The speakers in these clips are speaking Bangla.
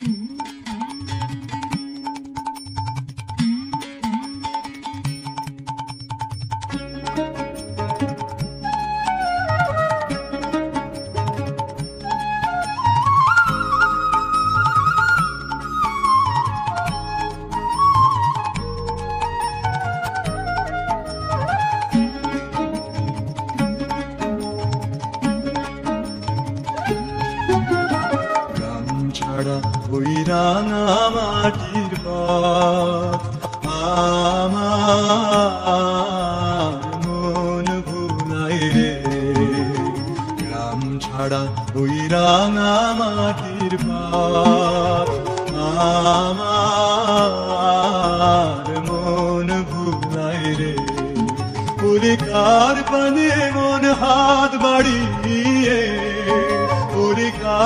গ্রাম ছাড়া ওই রাঙা মাটির পথ। আমার মন ভুলাই রে। গ্রাম ছাড়া ওই রাঙা মাটির পথ। আমার মন ভুলাই রে। পরিকার পানে মন হাত বাড়িয়ে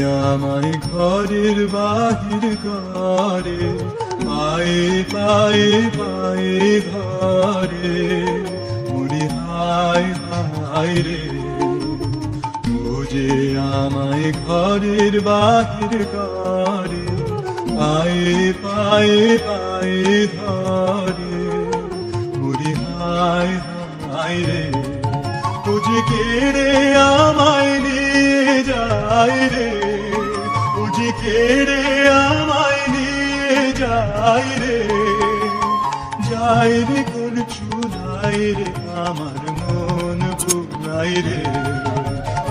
আমায় ঘরের বাহির করে পায়ে পায়ে পায়ে ঘরে। মুড়ি হায় হায় রে। যে আমায় ঘরের বাহির করে পায়ে পায়ে পায়ে ধরে মুড়ি হায় হায় রে। তুঝে কেড়ে আমায় নিয়ে যায় রে কেড়ে আমায় নিয়ে যাই রে যাই রে কোন চুলাই রে, আমার মন ভুলাই রে।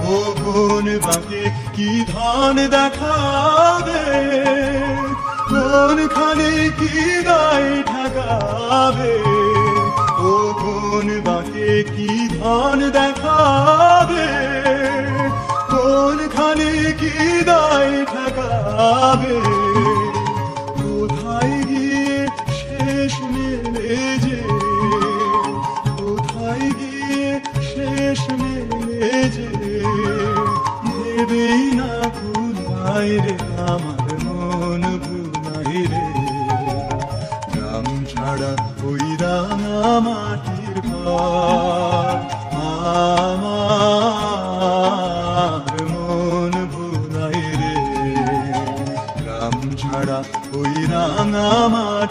ও কোন বাঁকে কি ধন দেখাবে? কোন খানে কি দায় ঠকাবে ও কোন বাঁকে কি ধন দেখাবে? জীবন খানে কি দায় ঠেকাবে। কোথায় গিয়ে শেষ মেলে যে কোথায় গিয়ে শেষ মেলে যে দেবেই না ভুলাই রে, আমার মন ভুলাই রে। রাম ছাড়া ওই রাঙা মাটির ঘর আমার da bu inanama.